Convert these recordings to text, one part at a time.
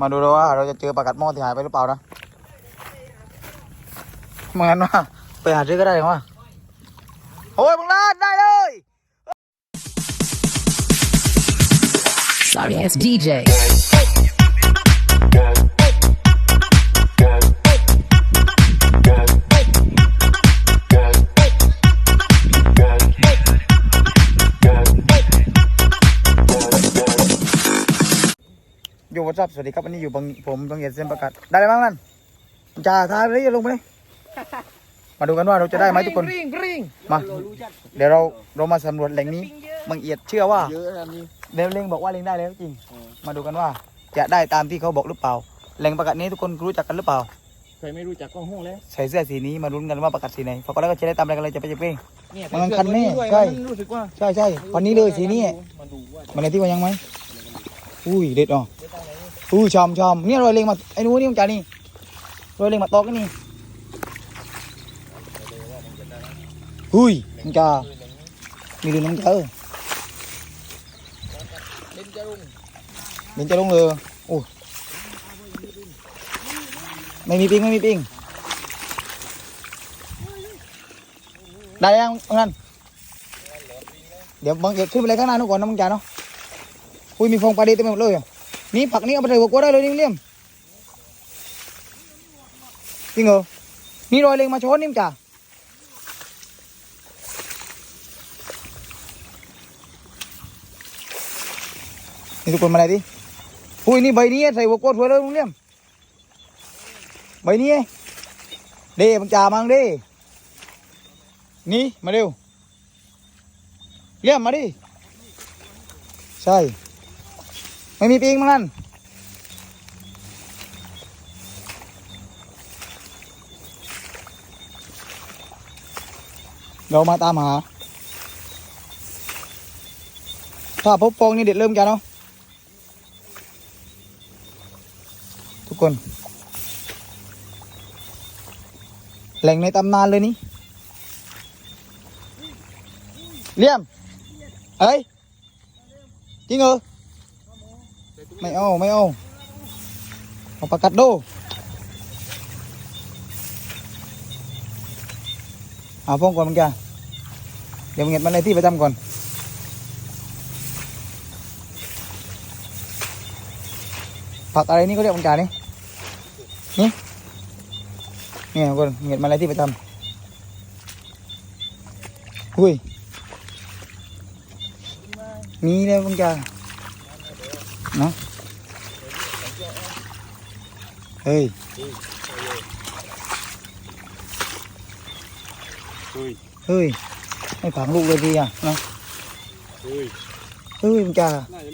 มาดูดูว่าเราจะเจอปลากัดหม้อที่หายไปหรือเปล่านะไมางั้นว่าไปหาซื้อก็ได้เหรอวะโอ้ยบังลาดได้เลย Sorry as DJ ดซับสวัสดีครับวันนี้อยู่บังผมบังเอียดเส้นประกาศได้ไหมบ้างนั่นจ่าทายเลยอย่าลงไปเลยมาดูกันว่าเราจะได้ไหมทุกคนกริ้งกริ้งมาเดี๋ยวเราเรามาสำรวจแหล่งนี้บังเอียดเชื่อว่าเยอะนะนี่เดวเล็งบอกว่าเล็งได้แล้วจริง มาดูกันว่าจะได้ตามที่เขาบอกหรือเปล่า แหล่งประกาศนี้ทุกคนรู้จักกันหรือเปล่าใครไม่รู้จักก็ห้องแล้วใส่เสื้อสีนี้มาลุ้นกันว่าประกาศสีไหนพอก็แล้วก็จะได้ตามอะไรกันเลยจะไปจะเป้งเนี่ยมันคันแน่ด้วยใช่มันรู้สึกว่าใช่ใช่วันนี้เลยสีนี้มาดูว่ามาเลยที่ว่ายังไหมอุ้ยเด็ดอะ อุ้ยชอมชอมเนี่ยรอยเล็งมาไอ้นู้นนี่มึงจ่านี่รอยเล็งมาตอกนี่อุ้ยมึงจ่ามีดูน้องเจอเล่นจะรุ่งเดี๋ยวจะลงเลยโอ้ยไม่มีปิงไม่มีปิงได้ยังมึงนั่นเดี๋ยวบังเอกขึ้นไปเลยข้างหน้านู้นก่อนนะมึงจ่าเนาะอุ้ยมีฟองปลาดีเต็มไปหมดเลยอะ นี่ผักนี่เอาไปใส่หัวกลัวได้เลยนี่เลี่ยมจริงเหรอนี่รอยเล็งมาช้อนนี่มจ่านี่ทุกคนมาอะไรดิอุ้ยนี่ใบนี้ใส่หัวกลัวสวยเลยมึงเลี่ยมใบนี้เด้มึงจ่ามังเด้นี่มาเร็วเลี่ยมมาดิใช่ ไม่มีปิงมั้งนั่นเรามาตามหา ถ้าพบฟองนี่เด็ดเริ่มกันเนาะทุกคน แหล่งในตำนานเลยนี่ เลี่ยม เอ้ย จริงเหรอ ไม่เอาไม่เอาเอาปากกัดดูเอาฟองก่อนมึงจ้าเดี๋ยวมึงเห็นมันในที่ประจำก่อนผักอะไรนี่เขาเรียกมันจ่านี่นี่นี่ทุกคนเห็นมาอะไรที่ประจำอุ้ยมีเลยมันจ่าเนาะเฮ้ยเฮ้ยเฮ้ยไม่ฝังกเนาเนาะ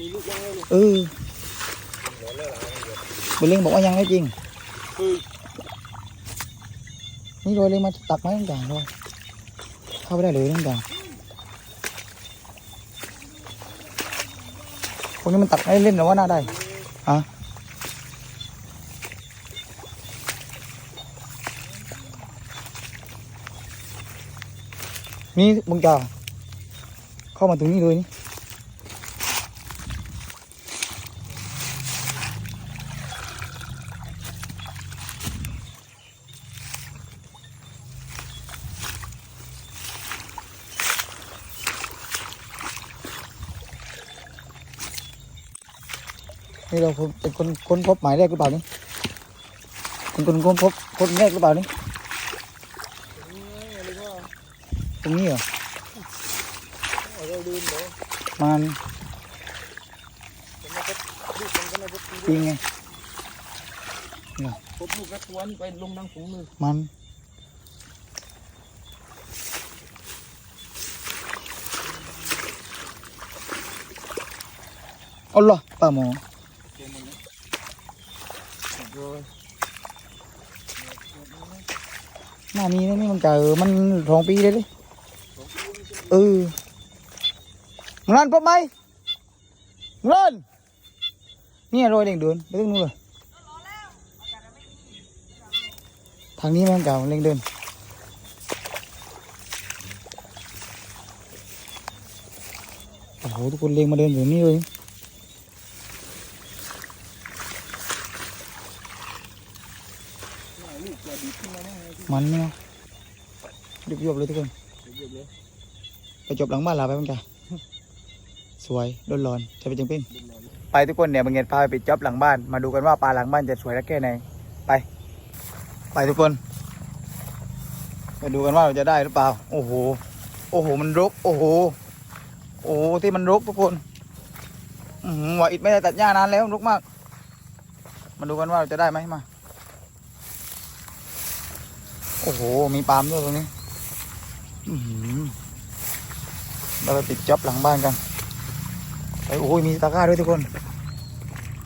มีลูกยังเลยเออบุญเล้งบอกว่ายังไม่จริงเฮ้ยนี่โรยเลยมาตักไม้ต่างๆเลยเข้าไปได้เลยต่างๆพวก นี้มันตักให้เล่นหรือว่าน่าได้ฮะนี่มึงจ่าเข้ามาตรงนี้เลยนี่นี่เราเป็นคนค้นพบหมายแรกหรือเปล่านี่เป็นคนค้นพบคนแรกหรือเปล่านี่ ตรงนี้เหรอเราลืมเหรอมันจริงไงพบลูกกระทวนไปลงดังถุงมือมันอาล่ะป้าหมอเจอมันแล้วโรยหน้านี้นะนี่มันจะเจอมันสองปีเลยดิ เออมึงรันพบไหมมึงรันเนี่ยรอยเด้งเดินไปตรงนู้นเลยทางนี้มันเก่าเร่งเดินโอ้โหทุกคนเร่งมาเดินอยู่นี่เลยมันมาแน่เลยมันเนี่ยยุบยบๆเลยทุกคนเยอะเลย ไปจบหลังบ้านเราไปมั้งจ้ะสวยโดนร้อนจะเป็นจังป็นดินนไปทุกคนเนี่ยบางเงียนพาไปปิดจ็อบหลังบ้าน มาดูกันว่าปลาหลังบ้านจะสวยและแค่ไหนไป ไปทุกคนมาดูกันว่าเราจะได้หรือเปล่า โอ้โห โอ้โห มันรก โอ้โห โอ้โหที่มันรกทุกคนอือหือว่าอิดไม่ได้ตัดหญ้านานแล้วรกมาก มาดูกันว่าเราจะได้ไหมมา โอ้โห มีปาล์มด้วยตรงนี้ อือหือ เราไปปิดจ็อบหลังบ้านกันไอ้โอ้ยมีตะกร้าด้วยทุกคน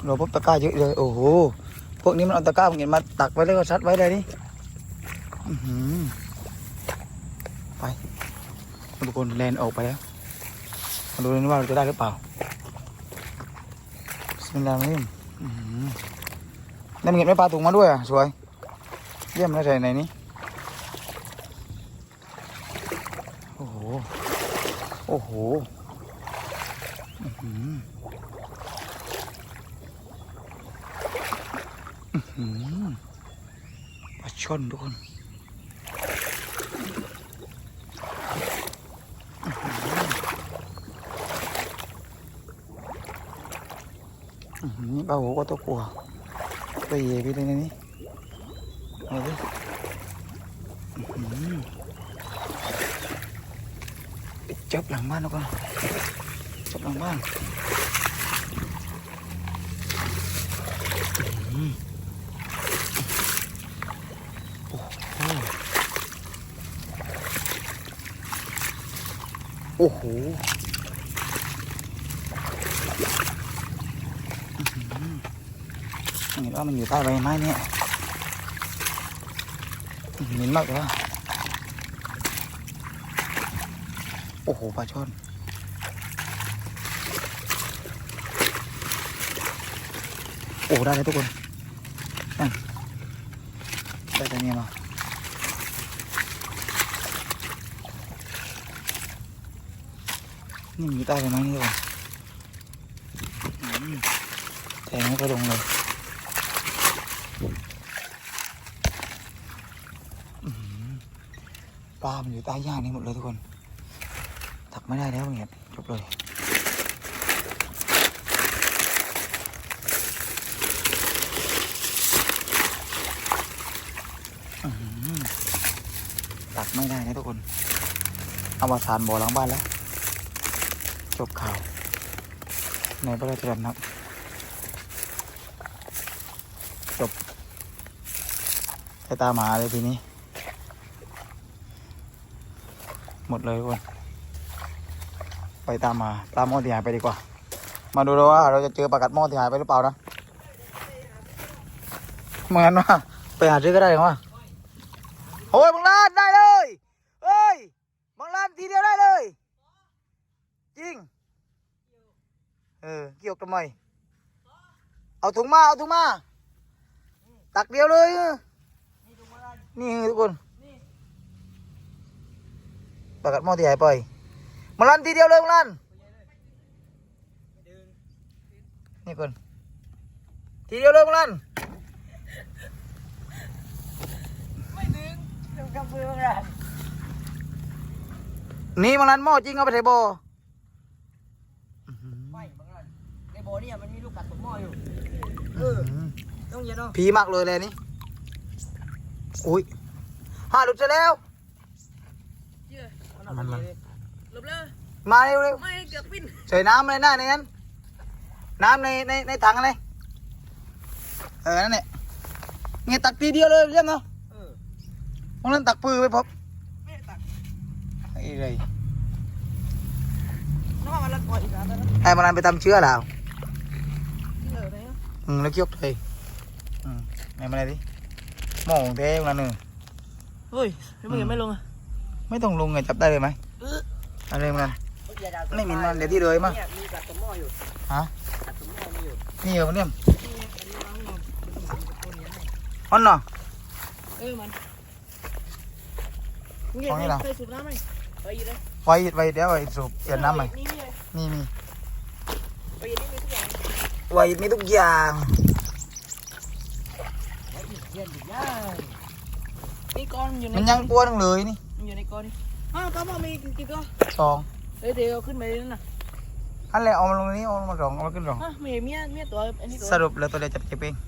เราพบตะกร้าเยอะเลยโอ้โหพวกนี้มันเอาตะกร้ามันเห็นมาตักไว้แล้วก็ซัดไว้เลยนี่อื้อหือไปทุกคนแลนออกไปแล้วมาดูกันว่าเราจะได้หรือเปล่าสินลาไม่มอื้อหือแล้วมันเห็นไม่ปลาถุงมาด้วยอะสวย เยี่ยมแล้วใส่ไหนนี้โอ้โห โอ้โหปลาช่อนทุกคนอื้อหืออื้อหือปลาหัวก็ตัวกลัวตัวใหญ่ไปเลยนะนี่เอาดิ อื้อหือไปจับหลังบ้านทุกคนจับหลังบ้านอืม โอ้โหปลาช่อน โอ้ได้เลยทุกคนนั่นได้ตัวนี้มานี่มีใต้ไหมนี่ก่อนแทงก็ลงเลยปลามันอยู่ใต้หญ้านี่หมดเลยทุกคน ตักไม่ได้แล้วเงียจบเลยตัดไม่ได้นะทุกคนอวสานบ่อหลังบ้านแล้ว จบข่าว ในพระราชดำนับจบไปตามหมาเลยทีนี้ หมดเลยทุกคน ไปตามมาปลาหม้อที่หายไปดีกว่า มาดูดูว่าเราจะเจอปลากัดหม้อที่หายไปหรือเปล่านะเหมือนว่าไปหาซื้อก็ได้เหรอวะโอ้ยบังลานได้เลยเฮ้ยบังลานทีเดียวได้เลย จริง เออ เกี่ยวกับทำไม เอาถุงมา เอาถุงมา ตักเดียวเลย นี่ทุกคนประกาศหม้อที่หายไป บังลานทีเดียวเลยบังลานนี่คนทีเดียวเลยบังลานกับเพื่อนกันนี่บังลานหม้อจริงเอาไปใส่บ่อไม่บางอันในบ่อเนี่ยมันมีลูกกัดตกหม้ออยู่เออต้องเย็นเนาะผีมากเลยเลยนี่อุ้ยห้าหลุดจะแล้วมันมันหล บเลยมาเร็วเร็วไม่เกือบปิ้นใส่น้ำอะไรหน้าในนั้นน้ำในในในถังอะไรเออนั่นแหละเงี้ยตักทีเดียวเลยเรียบเนาะเออพวกนั้นตักปือไปพบไม่ตักไอ้ไรน้ำมันละก่อนอีกแล้วนะไอ้มันไปทำเชื้อแล้วเออไหนอืมแล้วเคี่ยวเลยอืมไหนมาไหนดิหม้อของแท้มันนึงเฮ้ยแล้วมึงยังไม่ลงอะไม่ต้องลงไงจับได้เลยไหม อะไรมันไม่มีมันเดี๋ยวที่เลยมั้งเนี่ยมีกัดตกหม้ออยู่ฮะกัดตกหม้อมีอยู่นี่เหรอเนี่ยอันเนาะเออมันมึงเห็นของนี่เหรอเคยสูบน้ำไหมไปอีกเลยไว้ไว้เดี๋ยวไว้สูบเปลี่ยนน้ำใหม่นี่มีอะไรนี่มีไปอีกนี่มีทุกอย่างไว้มีทุกอย่างเย็นอยู่ย่างก้อนมันอยู่ในมันยังกลัวนึงเลยนี่มันอยู่ในก้อนนี่ อ้าวก็มามีกี่ก้อนสองเดี๋ยวเดี๋ยวเอาขึ้นไปนั่นน่ะอันแหละเอามาลงนี้เอามาสองเอามาขึ้นสองอะมีเมียเมียตัวอันนี้ตัวสรุปแล้วตัวเดียวจะเก็บเองเ